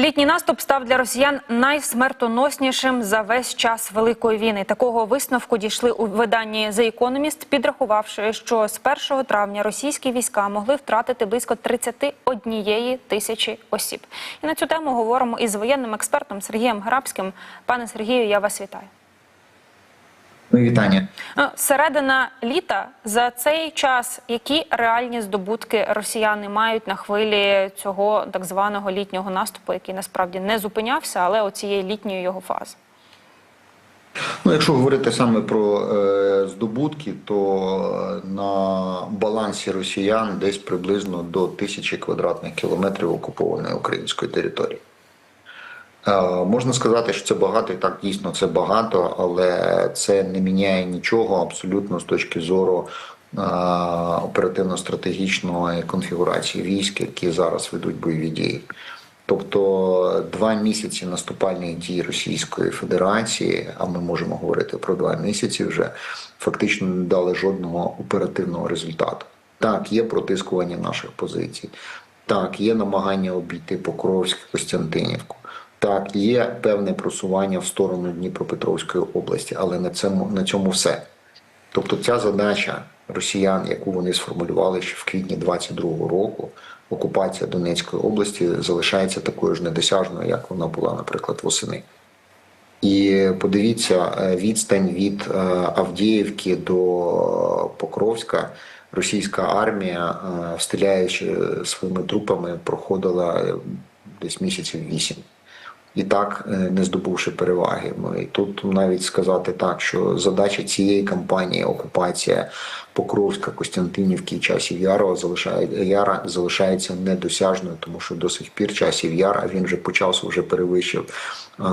Літній наступ став для росіян найсмертоноснішим за весь час великої війни. Такого висновку дійшли у виданні The Economist, підрахувавши, що з 1 травня російські війська могли втратити близько 31 тисячі осіб. І на цю тему говоримо із воєнним експертом Сергієм Грабським. Пане Сергію, я вас вітаю. Мої вітання. Ну, Середина літа за цей час які реальні здобутки росіяни мають на хвилі цього так званого літнього наступу, який насправді не зупинявся, але оцієї літньої його фази. Ну, якщо говорити саме про е, здобутки, то на балансі росіян десь приблизно до тисячі квадратних кілометрів окупованої української території. Е, можна сказати, що це багато, і так дійсно це багато, але це не міняє нічого абсолютно з точки зору е, оперативно-стратегічної конфігурації військ, які зараз ведуть бойові дії. Тобто два місяці наступальних дій Російської Федерації, а ми можемо говорити про два місяці, вже фактично не дали жодного оперативного результату. Так, є протискування наших позицій, так, є намагання обійти Покровськ, Костянтинівку. Так, є певне просування в сторону Дніпропетровської області, але на цьому на цьому все. Тобто, ця задача росіян, яку вони сформулювали ще в квітні 22-го року, окупація Донецької області залишається такою ж недосяжною, як вона була, наприклад, восени. І подивіться, е, відстань від е, Авдіївки до Покровська. Російська армія, е, стріляючи своїми трупами, проходила десь місяців вісім. І так не здобувши переваги. І тут навіть сказати так, що задача цієї кампанії окупація Покровська, Костянтинівки і часів Ярова залишає Яра залишається недосяжною, тому що до сих пір часів Яр, а він вже почався, вже перевищив е,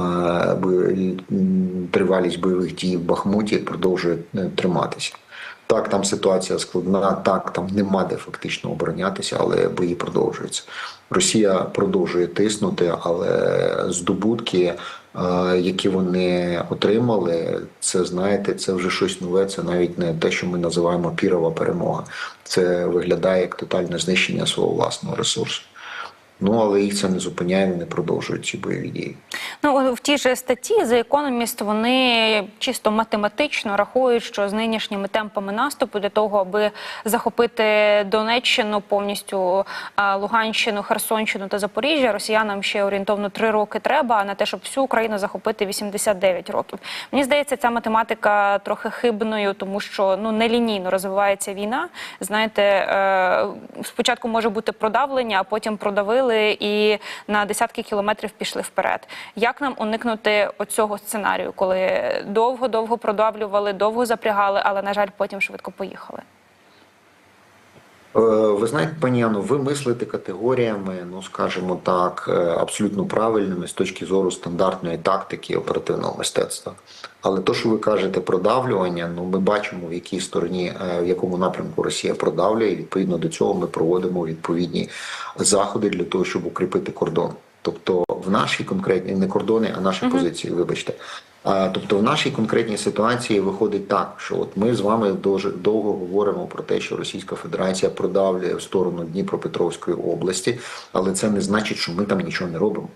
тривалість бойових дій в Бахмуті, продовжує триматися. Так, там ситуація складна, так там нема де фактично оборонятися, але бої продовжуються. Росія продовжує тиснути, але здобутки, які вони отримали, це знаєте, це вже щось нове. Це навіть не те, що ми називаємо пірова перемога. Це виглядає як тотальне знищення свого власного ресурсу. Ну але їх це не зупиняє, вони продовжують ці бойові дії. Ну в тій же статті The Economist вони чисто математично рахують, що з нинішніми темпами наступу для того, аби захопити Донеччину, повністю Луганщину, Херсонщину та Запоріжжя, росіянам ще орієнтовно три роки треба. А на те, щоб всю Україну захопити 89 років. Мені здається, ця математика трохи хибною, тому що ну нелінійно розвивається війна. Знаєте, е, спочатку може бути продавлення, а потім продавили і на десятки кілометрів пішли вперед. Як нам уникнути оцього сценарію, коли довго-довго продавлювали, довго запрягали, але на жаль, потім швидко поїхали? Е, ви знаєте, пані Яно, ви мислите категоріями, ну скажімо так, е, абсолютно правильними з точки зору стандартної тактики оперативного мистецтва. Але то, що ви кажете, продавлювання, ну ми бачимо, в якій стороні, е, в якому напрямку Росія продавлює, і відповідно до цього ми проводимо відповідні заходи для того, щоб укріпити кордон. Тобто в нашій конкретній не кордони, а наші uh -huh. позиції, вибачте. А, Тобто, в нашій конкретній ситуації виходить так, що от ми з вами дуже довго говоримо про те, що Російська Федерація продавлює в сторону Дніпропетровської області, але це не значить, що ми там нічого не робимо.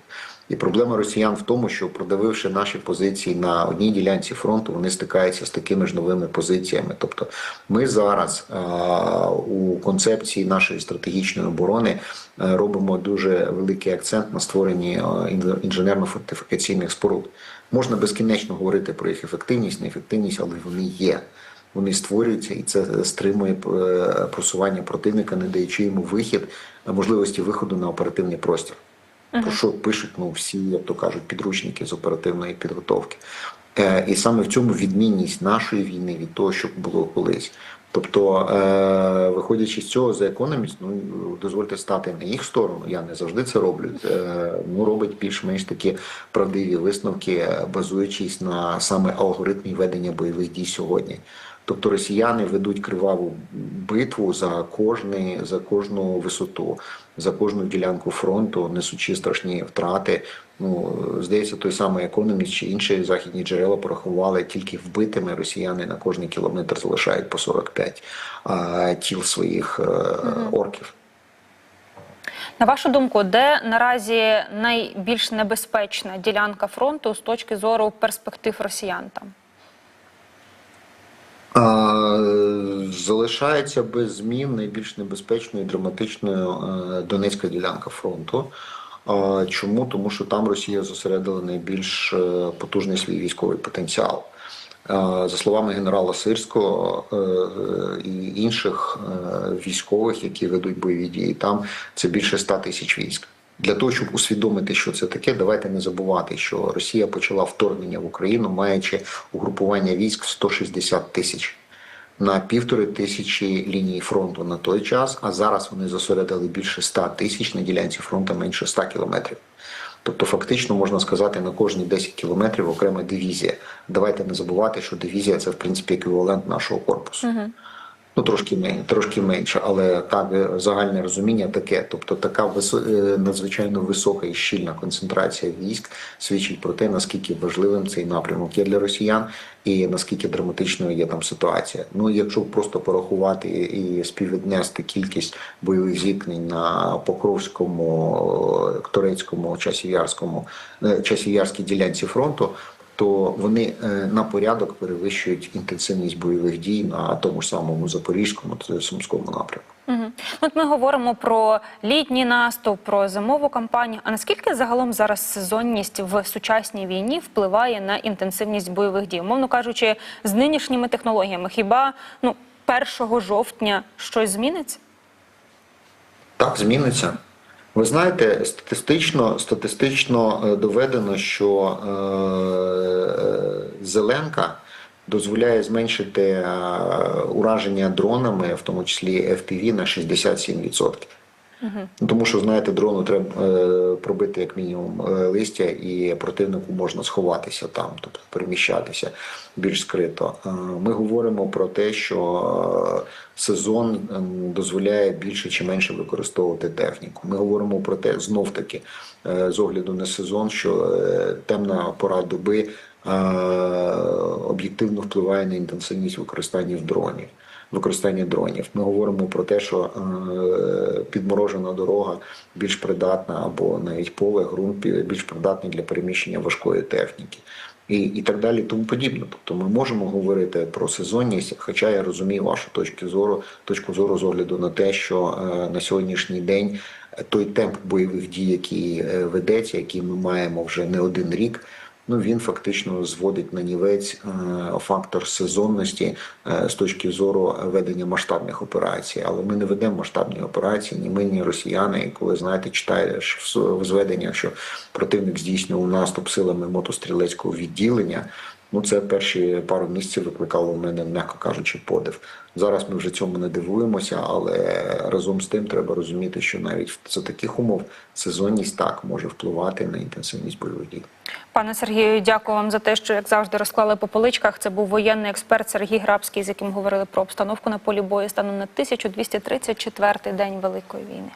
І проблема росіян в тому, що продавивши наші позиції на одній ділянці фронту, вони стикаються з такими ж новими позиціями. Тобто, ми зараз а, у концепції нашої стратегічної оборони а, робимо дуже великий акцент на створенні інженерно-фортифікаційних споруд. Можна безкінечно говорити про їх ефективність, неефективність, але вони є. Вони створюються, і це стримує просування противника, не даючи йому вихід, можливості виходу на оперативний простір. Uh-huh. Про що пишуть ну, всі, як то кажуть, підручники з оперативної підготовки. Е, І саме в цьому відмінність нашої війни від того, що було колись. Тобто, е, виходячи з цього за економіст, ну дозвольте стати на їх сторону. Я не завжди це роблю. Е, ну робить більш-менш такі правдиві висновки, базуючись на саме алгоритмі ведення бойових дій сьогодні. Тобто росіяни ведуть криваву битву за кожний, за кожну висоту, за кожну ділянку фронту, несучи страшні втрати. Ну здається, той самий економіст чи інші західні джерела порахували тільки вбитими росіяни на кожний кілометр залишають по 45 а, тіл своїх угу. орків. На вашу думку, де наразі найбільш небезпечна ділянка фронту з точки зору перспектив росіян там? А, Залишається без змін найбільш небезпечною і драматичною е, Донецька ділянка фронту. А, Чому? Тому що там Росія зосередила найбільш е, потужний свій військовий потенціал. За словами генерала Сирського е, е, і інших е, військових, які ведуть бойові дії, там це більше 100 тисяч військ. Для того, щоб усвідомити, що це таке, давайте не забувати, що Росія почала вторгнення в Україну, маючи угрупування військ в 160 тисяч на півтори тисячі лінії фронту на той час, а зараз вони зосередили більше ста тисяч на ділянці фронту менше 100 кілометрів. Тобто, фактично можна сказати, на кожні 10 кілометрів окрема дивізія. Давайте не забувати, що дивізія це в принципі еквівалент нашого корпусу. Ну, трошки менше, трошки менше, але так е, загальне розуміння таке. Тобто, така висо- е, надзвичайно висока і щільна концентрація військ свідчить про те, наскільки важливим цей напрямок є для росіян, і наскільки драматичною є там ситуація. Ну, якщо просто порахувати і співвіднести кількість бойових зіткнень на Покровському, е, Турецькому, Часів'ярському, Часів'ярській ділянці фронту то вони е, на порядок перевищують інтенсивність бойових дій на тому ж самому Запорізькому та Сумському напрямку. Угу. От ми говоримо про літній наступ, про зимову кампанію. А наскільки загалом зараз сезонність в сучасній війні впливає на інтенсивність бойових дій? Умовно кажучи, з нинішніми технологіями, хіба ну 1 жовтня щось зміниться? Так, зміниться. Ви знаєте, статистично, статистично е, доведено, що е, е, зеленка дозволяє зменшити ураження дронами, в тому числі FPV, на 67%. Ну, Тому що, знаєте, дрону треба е, пробити як мінімум е, листя, і противнику можна сховатися там, тобто переміщатися більш скрито. Е, Ми говоримо про те, що сезон ем, дозволяє більше чи менше використовувати техніку. Ми говоримо про те, знов таки, з огляду на сезон, що темна пора доби об'єктивно впливає на інтенсивність використання в дронів. Використання дронів. Ми говоримо про те, що е, підморожена дорога більш придатна, або навіть поле, ґрунт більш придатний для переміщення важкої техніки. І, і так далі, тому подібне. Тобто ми можемо говорити про сезонність, хоча я розумію вашу точку зору, точку зору з огляду на те, що е, на сьогоднішній день той темп бойових дій, який е, ведеться, який ми маємо вже не один рік. Ну він фактично зводить на нівець е, фактор сезонності е, з точки зору ведення масштабних операцій. Але ми не ведемо масштабні операції, ні ми, ні росіяни. І коли знаєте, читаєш в в зведеннях, що противник здійснював наступ силами мотострілецького відділення. Ну, це перші пару місяців викликало в мене, м'яко кажучи, подив. Зараз ми вже цьому не дивуємося, але разом з тим треба розуміти, що навіть за таких умов сезонність так може впливати на інтенсивність бойових дій. Пане Сергію, дякую вам за те, що як завжди розклали по поличках. Це був воєнний експерт Сергій Грабський, з яким говорили про обстановку на полі бою станом на 1234 день Великої війни.